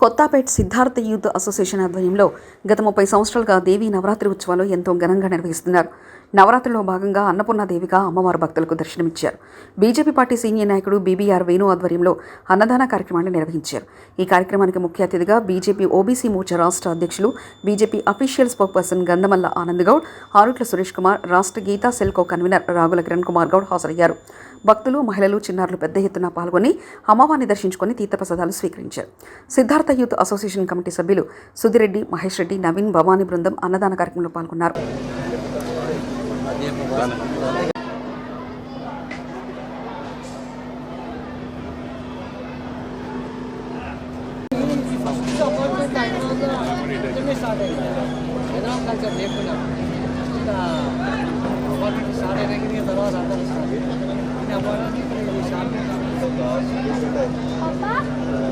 Kothapet Siddhartha youth association ఆధ్వర్యంలో గత ముప్పై సంవత్సరాలుగా దేవి నవరాత్రి ఉత్సవాలు ఎంతో ఘనంగా నిర్వహిస్తున్నారు. నవరాత్రిలో భాగంగా అన్నపూర్ణాదేవిగా అమ్మవారి భక్తులకు దర్శనమిచ్చారు. బీజేపీ పార్టీ సీనియర్ నాయకుడు బీబీఆర్ వేణు ఆధ్వర్యంలో అన్నదాన కార్యక్రమాన్ని నిర్వహించారు. ఈ కార్యక్రమానికి ముఖ్య అతిథిగా బీజేపీ ఓబీసీ మోర్చా రాష్ట్ర అధ్యక్షులు BJP official spokesperson Gandhamalla Anand Goud Arutla Suresh Kumar రాష్ట్ర గీతా సెల్కో కన్వీనర్ రాగుల కిరణ్ కుమార్ గౌడ్ హాజరయ్యారు. భక్తులు మహిళలు చిన్నారులు పెద్ద ఎత్తున పాల్గొని అమ్మవారిని దర్శించుకొని తీర్థప్రసాదాలు స్వీకరించారు. సిద్ధార్థ యూత్ అసోసియేషన్ కమిటీ సభ్యులు సుధిరెడ్డి మహేష్ రెడ్డి నవీన్ భవానీ బృందం అన్నదాన కార్యక్రమంలో పాల్గొన్నారు. లేకుండా ఇంకా తర్వాత 好吧。